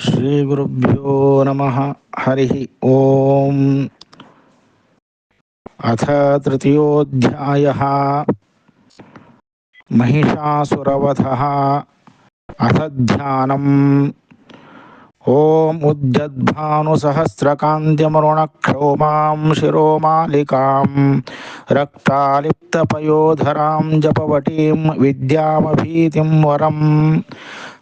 श्रीगुरुभ्यो नमः। हरिः ॐ अथ तृतीयोऽध्यायः। महिषासुरवधः। अथ ध्यानम्। ఓం ఉద్యద్భానుసహస్రకాంతిమరుణక్షోమాం శిరోమాలికాం రక్తాలిప్తపయోధరాం జపవటీం విద్యామభీతిం వరం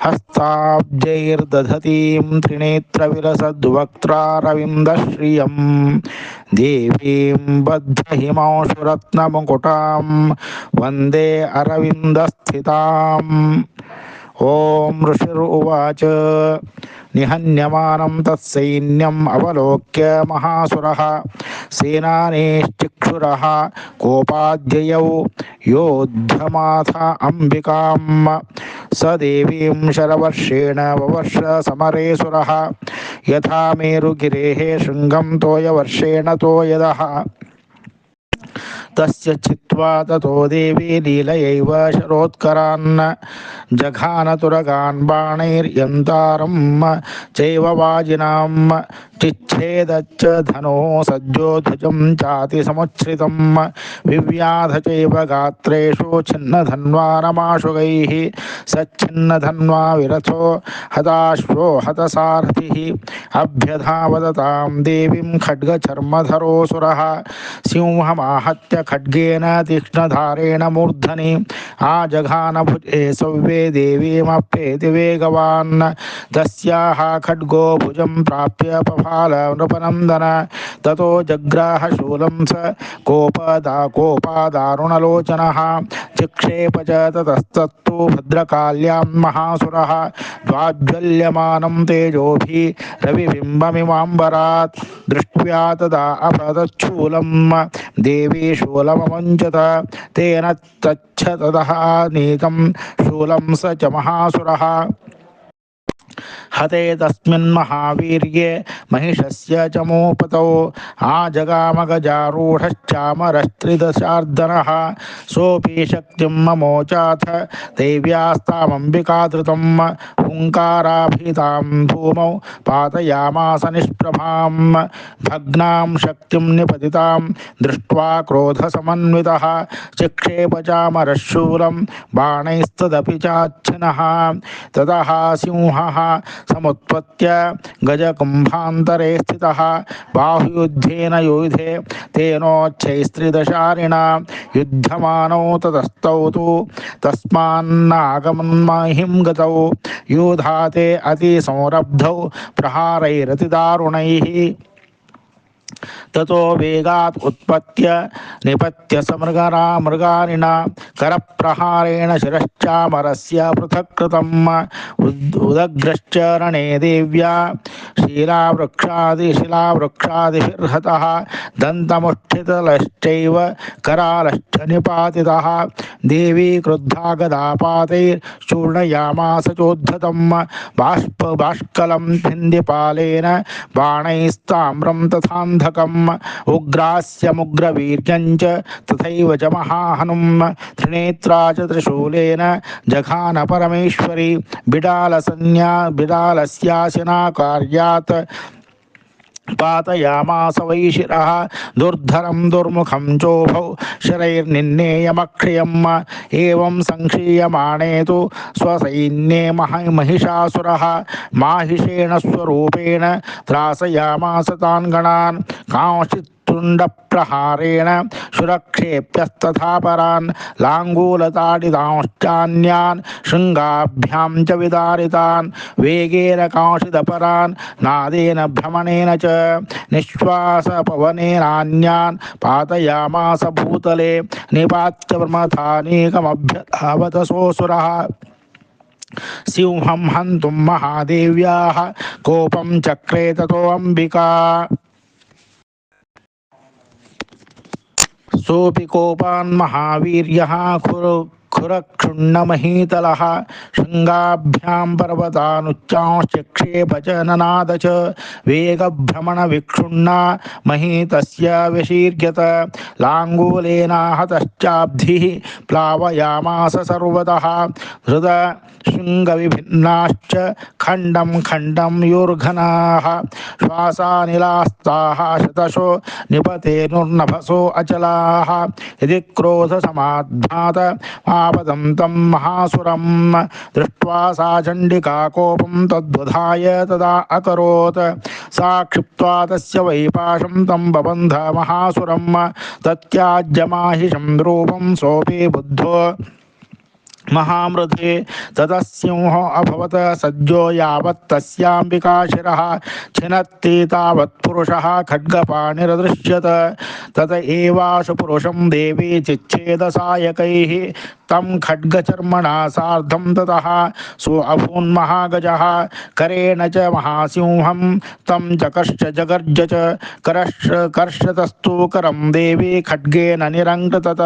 హస్తాబ్జైర్దధతీం త్రినేత్రవిలసద్వక్త్రారవిందశ్రియం దేవీం బద్ధహిమాంశురత్నముకుటాం వందే అరవిందస్థితాం ఓం ఋషిరువాచ నిహన్యమానం తత్సైన్యం అవలోక్య మహాసుర సేనానేశ్చక్షుర కోపాధ్యయౌ యోధ్యమాథ అంబికాం స దేవీం శరవర్షేణ వవర్ష సమరేసుర యథా మేరుగిరే శృంగం తోయవర్షేణ తోయద तस्य चित्वा ततो देवी लीलयैव शरोत्करान् जघानतुरगान् बाणैर्यन्तारं चैव वाजिनां चिच्छेदच्च धनो सद्योध्वजं चातिसमुच्छ्रितं विव्याध चैव गात्रेषु छिन्नधन्वानमाशुगैः सच्छिन्नधन्वा विरथो हताश्वो हतसारथिः। अभ्यधावदतां देवीं खड्गचर्मधरोऽसुरः। सिंहमाहत्य खड्गेन तीक्ष्णधारेण मूर्धनि। आजघानभुजे सव्ये देवीमप्येति वेगवान्। तस्याः खड्गो भुजं प्राप्य पफाल नृपनन्दन ततो जग्राह शूलं स कोपदा, कोपादारुणलोचनः। चिक्षेप च ततस्तत्तु भद्रकाल्यां महासुरः। द्वाज्वल्यमानं तेजोभिः रविबिम्बमिवाम्बरात् दृष्ट्वा तदा अपतच्छूलं देवी शूलममञ्चत तेन तच्छ ततः नीतं शूलं स च महासुरः। हते तस्मिन् महावीर्ये महिषस्य च मोपतौ। आजगामगजारूढश्चामरस्त्रिदशार्दनः। सोऽपि शक्तिं ममोचाथ देव्यास्तामम्बिकाधृतं हुङ्काराभितां भूमौ पातयामास निष्प्रभां भग्नां शक्तिं निपतितां दृष्ट्वा क्रोधसमन्वितः। चिक्षेप चामरशूलं बाणैस्तदपि चाच्छिनः। ततः सिंहः समुत्पत्य गजकुम्भान्तरे स्थितः। बाहुयुद्धेन युधे तेनोच्चैस्त्रिदशारिणा युद्धमानौ ततस्तौ तु तस्मान्नागमन्महिं गतौ। यूधाते अतिसंरब्धौ प्रहारैरतिदारुणैः। తతో వేగాత్ ఉత్పత్య నిపత్య సమృగనా మృగానిన కరప్రహారేణ శిరశ్చామరస్య పృథక్కృతం ఉదగ్రశ్చరణే దేవ్యా उदग्रश्च रणे देव्या शीलावृक्षादिशिलावृक्षादिभिर्हतः दन्तमुष्ठितलश्चैव करालश्च निपातितः देवी क्रुद्धा गदापातैश्चूर्णयामास चोद्धतं बाष्प बाष्कलं भिन्दिपालेन बाणैस्ताम्रं तथान्धकम् उग्रास्यमुग्रवीर्यञ्च तथैव च महाहनुं त्रिनेत्रा च त्रिशूलेन जघान परमेश्वरी बिडालसन्या बिडालस्यासिना कार्यात् पातयामास वै शिरः दुर्धरं दुर्मुखं चोभौ शरैर्निन्नेयमक्षयम् एवं संक्षीयमाणे तु स्वसैन्ये मह महिषासुरः माहिषेण स्वरूपेण त्रासयामास तान् गणान् कांश्चित् तुण्डप्रहारेण सुरक्षेप्यस्तथा परान् लाङ्गूलताडितांश्चान्यान् शृङ्गाभ्यां च विदारितान् वेगेन कांशिदपरान् नादेन भ्रमणेन च निःश्वासपवनेनान्यान् पातयामास भूतले निपात्य प्रमथानीकमभ्यधावत सोऽसुरः सिंहं हन्तुं महादेव्याः, कोपं चक्रे ततोऽम्बिका सोऽपि कोपान् महावीर्यः खुरु धुरक्षुण्णमहीतलः शृङ्गाभ्यां पर्वतानुच्चांश्चक्षेप च वेगभ्रमणविक्षुण्णा मही तस्य विशीर्यत लाङ्गूलेनाहतश्चाब्धिः प्लावयामास सर्वतः हृद शृङ्गविभिन्नाश्च खण्डं खण्डं यूर्घनाः शतशो निपतेनुर्नभसो अचलाः यदि क्रोधसमाध्मात आपदं तं महासुरं दृष्ट्वा सा चण्डिका कोपं तद्वधाय तदा अकरोत्। सा क्षिप्त्वा तस्य वैपाशं तं बबन्ध महासुरं तत्याज्यमाहिषं रूपं सोऽपि बुद्धो। महामृधे ततः सिंहो अभवत्। सज्जो यावत् तस्याम्बिका शिरः। छिनत्ति तावत् पुरुषः खड्गपाणिरदृश्यत। तत एवाशु पुरुषं देवी चिच्छेदसायकैः। तं खड्गचर्मणा सार्धं ततः सो अभून्महागजः करेण च महासिंहं, तं चकश्च जगर्ज च करश्च कर्षतस्तु करं देवी खड्गेन निरङ्कृतत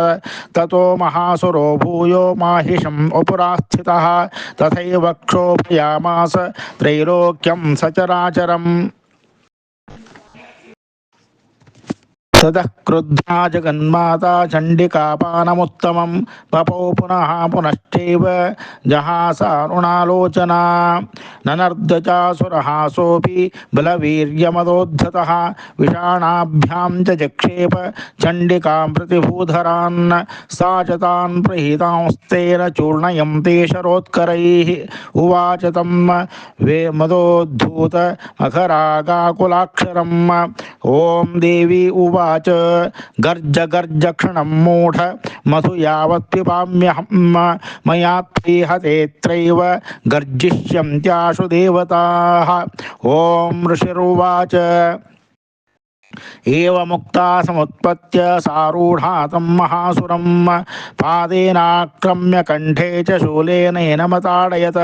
ततो महासुरो भूयो माहिषम् उपरास्थितः, तथैव क्षोभयामास त्रैलोक्यं सचराचरम्। ततः क्रुद्धा जगन्माता चण्डिकापानमुत्तमं पपौ पुनः पुनश्चैव जहासारुणालोचना। ननर्दचासुरहासोऽपि बलवीर्यमदोद्धतः विषाणाभ्यां च जक्षेप चण्डिकां प्रतिभूधरान् सा च तान् प्रहितांस्तेन चूर्णयन्ते शरोत्करैः। उवाच तं वे मदोद्धूत मखरागाकुलाक्षरम् ॐ देवी उवाच। गर्ज गर्ज क्षण मूढ मधु यावत् हम त्रिहतेऽत्रैव गर्जिष्यन्त्याशु देवताः। ॐ ఏవముక్తా సముత్పత్య సారూఢాతం మహాసురం పాదేనాక్రమ్య కంఠే చ శూలేన మతాడయత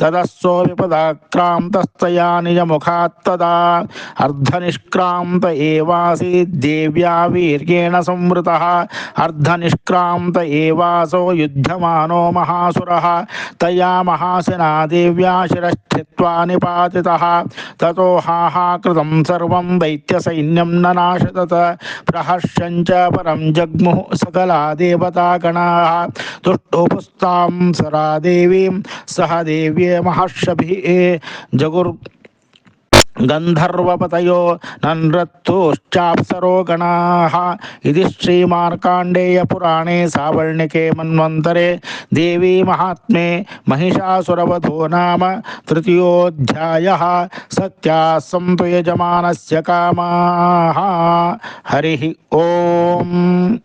తదస్సో విపదాక్రాంతస్తయా నిజముఖాత్తదా అర్ధనిష్క్రాంత ఏవాసీద్దేవ్యా వీర్యేణ సంవృత. అర్ధనిష్క్రాంత ఏవాసో యుధ్యమానో మహాసుర. తయా మహాసినా దేవ్యా శిరస్థిత్వా నిపాతి తతో హాహాకృతం సర్వం దైత్యసైన్యం न नाशतत प्रहर्षं च परं जग्मुः सकला देवतागणाः तुष्टोपुस्तां सरा देवीं सह देव्ये महर्षभिः जगुर् गन्धर्वपतयो ननृत्तोश्चाप्सरो गणाः इति श्रीमार्काण्डेयपुराणे सावर्णिके मन्वन्तरे देवी महात्मे महिषासुरवधो नाम तृतीयोऽध्यायः। सत्याः सन्तु यजमानस्य कामाः। हरिः ओम्।